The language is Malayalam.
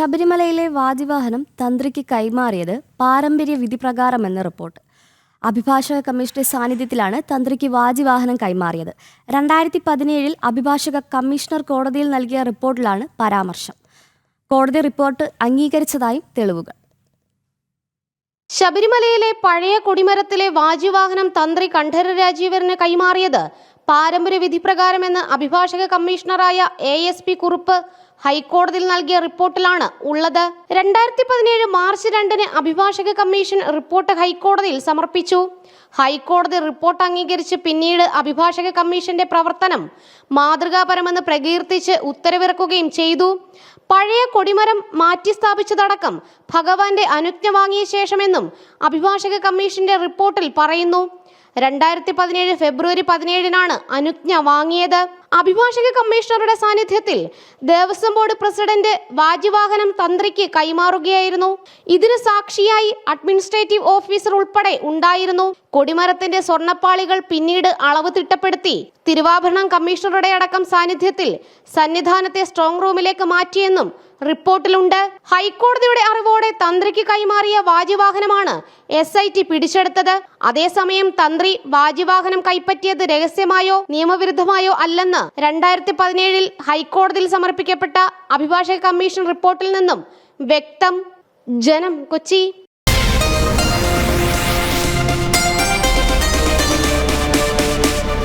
ശബരിമലയിലെ വാദിവാഹനം തന്ത്രിക്ക് കൈമാറിയത് പാരമ്പര്യ വിധി പ്രകാരമെന്ന റിപ്പോർട്ട്. അഭിഭാഷക കമ്മീഷന്റെ സാന്നിധ്യത്തിലാണ് തന്ത്രിക്ക് വാജിവാഹനം കൈമാറിയത്. രണ്ടായിരത്തി പതിനേഴിൽ അഭിഭാഷക കമ്മീഷണർ കോടതിയിൽ നൽകിയ റിപ്പോർട്ടിലാണ് പരാമർശം. കോടതി റിപ്പോർട്ട് അംഗീകരിച്ചതായും തെളിവുകൾ. ശബരിമലയിലെ പഴയ കൊടിമരത്തിലെ വാജിവാഹനം തന്ത്രി കണ്ഠര രാജീവരന് കൈമാറിയത് പാരമ്പര്യ വിധിപ്രകാരമെന്ന് അഭിഭാഷക കമ്മീഷണറായ എ എസ് പി കുറുപ്പ് ഹൈക്കോടതിയിൽ നൽകിയ റിപ്പോർട്ടിലാണ് ഉള്ളത്. രണ്ടായിരത്തി പതിനേഴ് മാർച്ച് രണ്ടിന് അഭിഭാഷക കമ്മീഷൻ റിപ്പോർട്ട് ഹൈക്കോടതിയിൽ സമർപ്പിച്ചു. ഹൈക്കോടതി റിപ്പോർട്ട് അംഗീകരിച്ച് പിന്നീട് അഭിഭാഷക കമ്മീഷന്റെ പ്രവർത്തനം മാതൃകാപരമെന്ന് പ്രകീർത്തിച്ച് ഉത്തരവിറക്കുകയും ചെയ്തു. പഴയ കൊടിമരം മാറ്റി സ്ഥാപിച്ചതടക്കം ഭഗവാന്റെ അനുജ്ഞ വാങ്ങിയ ശേഷമെന്നും അഭിഭാഷക കമ്മീഷന്റെ റിപ്പോർട്ടിൽ പറയുന്നു. രണ്ടായിരത്തി പതിനേഴ് ഫെബ്രുവരി പതിനേഴിനാണ് അനുജ്ഞ വാങ്ങിയത്. അഭിഭാഷക കമ്മീഷണറുടെ സാന്നിധ്യത്തിൽ ദേവസ്വം ബോർഡ് പ്രസിഡന്റ് വാജിവാഹനം തന്ത്രിക്ക് കൈമാറുകയായിരുന്നു. ഇതിന് സാക്ഷിയായി അഡ്മിനിസ്ട്രേറ്റീവ് ഓഫീസർ ഉൾപ്പെടെ ഉണ്ടായിരുന്നു. കൊടിമരത്തിന്റെ സ്വർണപ്പാളികൾ പിന്നീട് അളവ് തിട്ടപ്പെടുത്തി. തിരുവാഭരണം കമ്മീഷണറുടെ അടക്കം സാന്നിധ്യത്തിൽ സന്നിധാനത്തെ സ്ട്രോങ് റൂമിലേക്ക് മാറ്റിയെന്നും റിപ്പോർട്ടിലുണ്ട്. ഹൈക്കോടതിയുടെ അറിവോടെ തന്ത്രിക്ക് കൈമാറിയ വാജിവാഹനമാണ് എസ് ഐ ടി പിടിച്ചെടുത്തത്. അതേസമയം തന്ത്രി വാജിവാഹനം കൈപ്പറ്റിയത് രഹസ്യമായോ നിയമവിരുദ്ധമായോ അല്ലെന്ന് രണ്ടായിരത്തി പതിനേഴിൽ ഹൈക്കോടതിയിൽ സമർപ്പിക്കപ്പെട്ട അഭിഭാഷക കമ്മീഷൻ റിപ്പോർട്ടിൽ നിന്നും വ്യക്തം. ജനം കൊച്ചി.